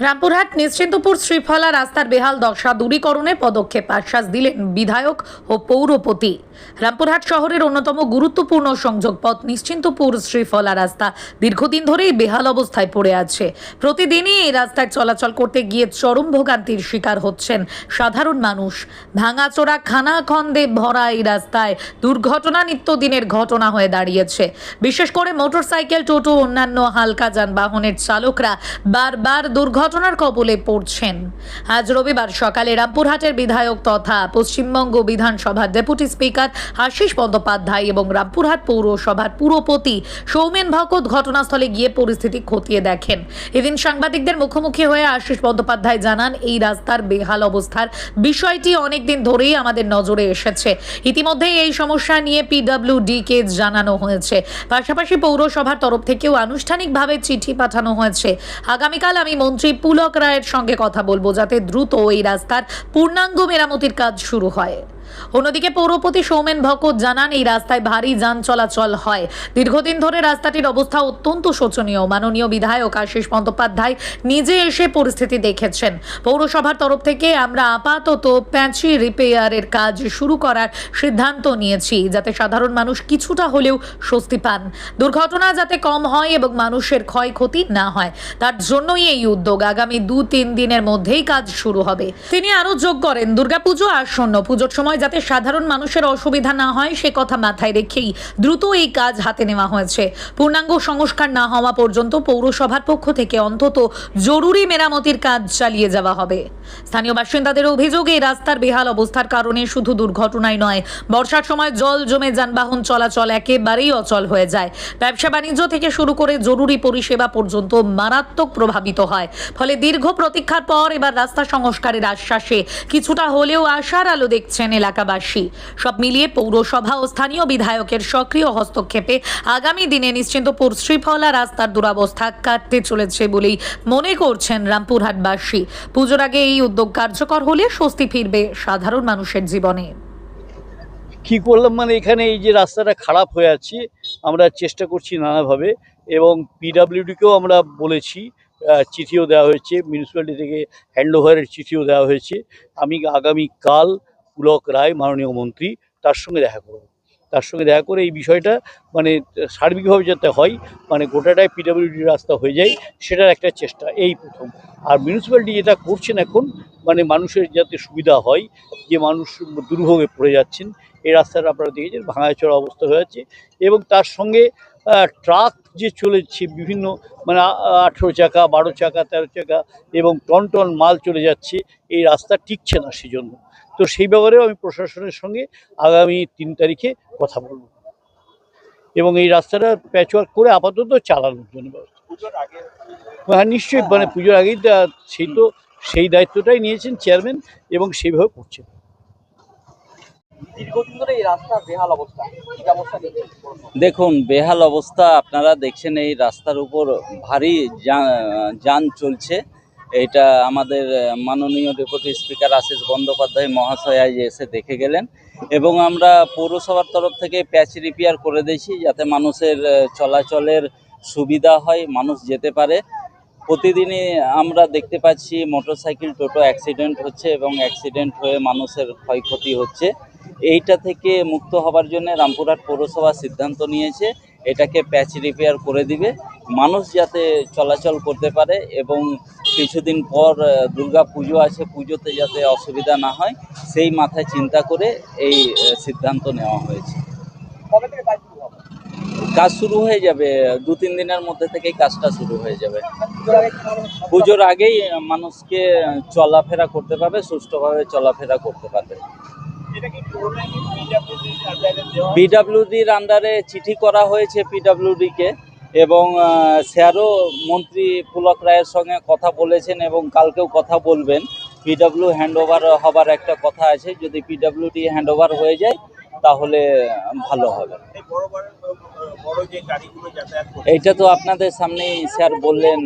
রামপুরহাট, নিশ্চিন্তপুর, শ্রীফলা রাস্তার বেহাল দশা দূরীকরণে পদক্ষেপ আশ্বাস দিলেন বিধায়ক ও পৌরপতি। রামপুরহাট শহরের অন্যতম গুরুত্বপূর্ণ সংযোগ পথ নিশ্চিন্তপুর, শ্রীফলা রাস্তা দীর্ঘদিন ধরেই বেহাল অবস্থায় পড়ে আছে। প্রতিদিনই এই রাস্তায় চলাচল করতে গিয়ে চরম ভোগান্তির শিকার হচ্ছেন সাধারণ মানুষ। ভাঙাচোরা খানাখন্দে ভরা এই রাস্তায় দুর্ঘটনা নিত্যদিনের ঘটনা হয়ে দাঁড়িয়েছে। বিশেষ করে মোটরসাইকেল, টোটো, অন্যান্য হালকা যানবাহনের চালকরা বারবার দুর্ঘটনার কবলে পড়ছেন। আজ রবিবার সকালে রামপুরহাটের বিধায়ক তথা পশ্চিমবঙ্গ বিধানসভার ডেপুটি স্পিকার আশিস বন্দ্যোপাধ্যায় এবং রামপুরহাট পৌরসভার পুরপতি সৌমেন ভকত ঘটনাস্থলে গিয়ে পরিস্থিতি খতিয়ে দেখেন। এদিন সাংবাদিকদের মুখোমুখি হয়ে আশিস বন্দ্যোপাধ্যায় জানান, এই রাস্তার বেহাল অবস্থার বিষয়টি অনেকদিন ধরেই আমাদের নজরে এসেছে। ইতিমধ্যেই এই সমস্যা নিয়ে পিডব্লিউডি কে জানানো হয়েছে। পাশাপাশি পৌরসভার তরফ থেকেও আনুষ্ঠানিকভাবে চিঠি পাঠানো হয়েছে। আগামীকাল আমি মন্ত্রী পুলক রায়ের সঙ্গে কথা বলব যাতে দ্রুত এই রাস্তার পূর্ণাঙ্গ মেরামতির কাজ শুরু হয়। অন্যদিকে পৌরপতি সৌমেন ভকত জানান, এই রাস্তায় ভারী যান চলাচল হয়। দীর্ঘদিন ধরে রাস্তাটির অবস্থা অত্যন্ত শোচনীয়। মাননীয় বিধায়ক আশিস বন্দ্যোপাধ্যায় নিজে এসে পরিস্থিতি দেখেছেন। পৌরসভার তরফ থেকে আমরা আপাতত প্যাঁচি রিপেয়ারের কাজ শুরু করার সিদ্ধান্ত নিয়েছি, যাতে সাধারণ মানুষ কিছুটা হলেও স্বস্তি পান। দুর্ঘটনা যাতে কম হয় এবং মানুষের ক্ষয়ক্ষতি না হয়, তার জন্যই এই উদ্যোগ। আগামী দু তিন দিনের মধ্যেই কাজ শুরু হবে। তিনি আরও যোগ করেন, দুর্গাপুজো আসন্ন, পুজোর সময় যাতে সাধারণ মানুষের অসুবিধা না হয়, সে কথা মাথায় রেখেই দ্রুত এই কাজ হাতে নেওয়া হয়েছে। পূর্ণাঙ্গ সংস্কার না হওয়া পর্যন্ত পৌরসভার পক্ষ থেকে অন্তত জরুরি মেরামতির কাজ চালিয়ে যাওয়া হবে। স্থানীয় বাসিন্দাদের অভিযোগ রাস্তার বেহাল অবস্থার কারণে শুধু দুর্ঘটনাই নয়, বর্ষার সময় জল জমে যানবাহন চলাচল একেবারেই অচল হয়ে যায়। ব্যবসা বাণিজ্য থেকে শুরু করে জরুরি পরিষেবা পর্যন্ত মারাত্মক প্রভাবিত হয়। ফলে দীর্ঘ প্রতীক্ষার পর এবার রাস্তা সংস্কারের আশ্বাসে কিছুটা হলেও আশার আলো দেখছেন এলাকাবাসী। সব মিলিয়ে পৌরসভা ও স্থানীয় বিধায়কের সক্রিয় হস্তক্ষেপে আগামী দিনে নিশ্চিন্তপুর শ্রীফলা রাস্তার দুরবস্থা কাটতে চলেছে বলেই মনে করছেন রামপুরহাটবাসী। পুজোর আগে এই উদ্যোগ কার্যকর হলে স্বস্তি ফিরবে সাধারণ মানুষের জীবনে। কি করলাম মানে এখানে এই যে রাস্তাটা খারাপ হয়ে আছে, আমরা চেষ্টা করছি নানাভাবে এবং পিডাব্লিউডিকেও আমরা বলেছি চিঠিও দেওয়া হয়েছে, মিউনিসিপ্যালিটি থেকে হ্যান্ড ওভারের চিঠিও দেওয়া হয়েছে। আমি আগামী কাল পুলক রায়, মাননীয় মন্ত্রী, তার সঙ্গে দেখা করব তার সঙ্গে দেখা করে এই বিষয়টা মানে সার্বিকভাবে যাতে হয় মানে গোটাটাই পিডাব্লিউডি রাস্তা হয়ে যায়, সেটার একটা চেষ্টা, এই প্রথম। আর মিউনিসিপ্যালিটি যেটা করছেন এখন মানে মানুষের যাতে সুবিধা হয়, যে মানুষ দুর্ভোগে পড়ে যাচ্ছেন, এই রাস্তাটা আপনারা দেখেছেন, ভাঙাচোরা অবস্থা হয়ে যাচ্ছে এবং তার সঙ্গে ট্রাক যে চলেছে বিভিন্ন মানে আঠেরো চাকা বারো চাকা তেরো চাকা এবং টন টন মাল চলে যাচ্ছে এই রাস্তা টিকছে না সেজন্য। তো সেই ব্যাপারেও আমি প্রশাসনের সঙ্গে আগামী তিন তারিখে কথা বলব। এবং এই রাস্তাটা প্যাচওয়ার্ক করে আপাতত চালানোর জন্য ব্যবস্থা। হ্যাঁ নিশ্চয়ই মানে পুজোর আগেই তা- সেই তো সেই দায়িত্বটাই নিয়েছেন চেয়ারম্যান এবং সেইভাবে করছেন। দেখুন, বেহাল অবস্থা, আপনারা দেখছেন এই রাস্তার উপর ভারী যান চলছে। এটা আমাদের মাননীয় ডেপুটি স্পিকার আশিস বন্দ্যোপাধ্যায় মহাশয় এসে দেখে গেলেন এবং আমরা পৌরসভার তরফ থেকে প্যাচ রিপেয়ার করে দিয়েছি যাতে মানুষের চলাচলের সুবিধা হয়, মানুষ যেতে পারে। প্রতিদিনই আমরা দেখতে পাচ্ছি মোটরসাইকেল, টোটো অ্যাক্সিডেন্ট হচ্ছে এবং অ্যাক্সিডেন্ট হয়ে মানুষের ক্ষয়ক্ষতি হচ্ছে। এইটা থেকে মুক্ত হবার জন্য রামপুরহাট পৌরসভা সিদ্ধান্ত নিয়েছে এটাকে প্যাচ রিপেয়ার করে দিবে। মানুষ যাতে চলাচল করতে পারে এবং কিছুদিন পর দুর্গা পুজো আছে পুজোতে যাতে অসুবিধা না হয় সেই মাথায় চিন্তা করে এই সিদ্ধান্ত নেওয়া হয়েছে। কাজ শুরু হয়ে যাবে দু তিন দিনের মধ্যে থেকেই কাজটা শুরু হয়ে যাবে? পুজোর আগেই মানুষকে চলাফেরা করতে পারবে সুষ্ঠুভাবে চলাফেরা করতে পারবে। পিডাব্লিউডির আন্ডারে চিঠি করা হয়েছে পিডাব্লিউডিকে এবং স্যারও মন্ত্রী পুলক রায়ের সঙ্গে কথা বলেছেন এবং কালকেও কথা বলবেন। পিডাব্লিউ হ্যান্ড ওভার হবার একটা কথা আছে যদি পিডাব্লিউডি হ্যান্ড ওভার হয়ে যায় তাহলে ভালো হবে। এইটা তো আপনাদের সামনেই স্যার বললেন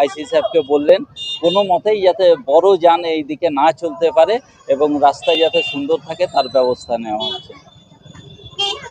আইসি সাহেবকে বললেন। কোনো মতেই যাতে বড় যান এই দিকে না চলতে পারে এবং রাস্তায় যাতে সুন্দর থাকে তার ব্যবস্থা নেওয়া হচ্ছে।